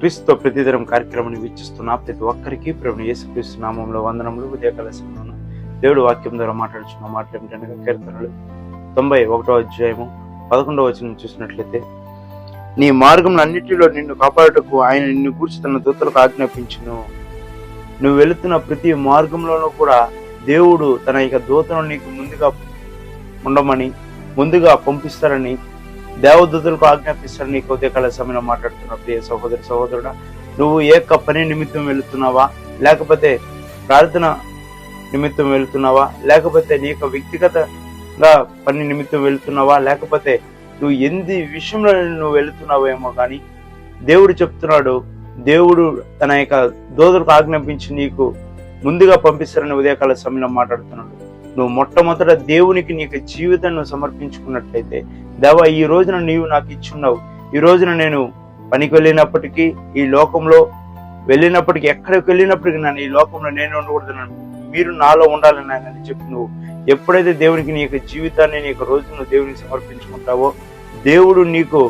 క్రీస్తుతో ప్రతిదినం కార్యక్రమాన్ని వీక్షిస్తున్న ప్రతి ఒక్కరికి ప్రభుని యేసుక్రీస్తు నామంలో వందనములు ఉదయకాల సమయంలో దేవుడు వాక్యం ద్వారా మాట్లాడుచున్న మాటలు ఏమిటనగా కీర్తనలు. తొంభై ఒకటో అధ్యాయము పదకొండవ వచనం చూసినట్లయితే నీ మార్గం నిన్ను కాపాడుటకు ఆయన నిన్ను గూర్చి తన దూతలకు ఆజ్ఞాపించును. నువ్వు వెళుతున్న ప్రతి మార్గంలోనూ కూడా దేవుడు తన యొక్క దూతను నీకు ముందుగా ఉండమని ముందుగా పంపిస్తారని దేవదూతలకు ఆజ్ఞాపిస్తారని నీకు ఉదయకాల సమయంలో మాట్లాడుతున్న ప్రియ సహోదరు సహోదరుడా. నువ్వు ఏక పని నిమిత్తం వెళుతున్నావా? లేకపోతే ప్రార్థన నిమిత్తం వెళుతున్నావా? లేకపోతే నీ యొక్క వ్యక్తిగతంగా పని నిమిత్తం వెళుతున్నావా? లేకపోతే నువ్వు ఎంది విషయంలో నువ్వు వెళుతున్నావేమో కానీ దేవుడు చెప్తున్నాడు దేవుడు తన యొక్క దోదలకు ఆజ్ఞాపించి నీకు ముందుగా పంపిస్తారని ఉదయకాల సమయంలో మాట్లాడుతున్నాడు. నువ్వు మొట్టమొదట దేవునికి నీకు జీవితాన్ని నువ్వు సమర్పించుకున్నట్లయితే దేవా ఈ రోజున నీవు నాకు ఇచ్చున్నావు. ఈ రోజున నేను పనికి వెళ్ళినప్పటికీ ఈ లోకంలో వెళ్ళినప్పటికీ ఎక్కడికి వెళ్ళినప్పటికీ నన్ను ఈ లోకంలో నేను ఉండకూడదు మీరు నాలో ఉండాలని అని చెప్పి నువ్వు ఎప్పుడైతే దేవునికి నీ యొక్క జీవితాన్ని నీ యొక్క రోజు నువ్వు దేవునికి సమర్పించుకుంటావో దేవుడు నీకు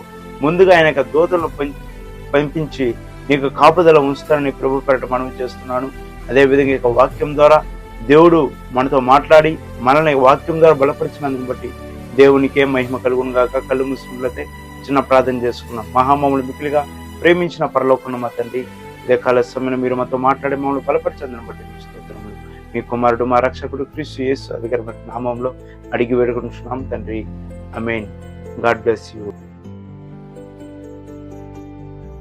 ముందుగా ఆయన యొక్క దూతలను పం- పంపించి నీకు కాపుదల ఉంచుతానని ప్రభు పెరట మనం చేస్తున్నాను. అదేవిధంగా ఈ యొక్క వాక్యం ద్వారా దేవుడు మనతో మాట్లాడి మనల్ని వాక్యం ద్వారా బలపరిచినందుకు బట్టి దేవునికే మహిమ కలుగును గాక కళ్ళు ముస్లింలతే చిన్న ప్రార్థన చేసుకున్నాం మహామములు మిక్కిలిగా ప్రేమించిన పరలోకున్న మా తండ్రి ఇదే కాల సమయంలో మీరు మాతో మాట్లాడే మమ్మల్ని బలపరిచందని బట్టి స్తోత్రములు. మీ కుమారుడు మా రక్షకుడు క్రీస్తు యేసు అధికారమైన నామంలో అడిగి వేడుకుంటున్నాం తండ్రి. Amen God bless you.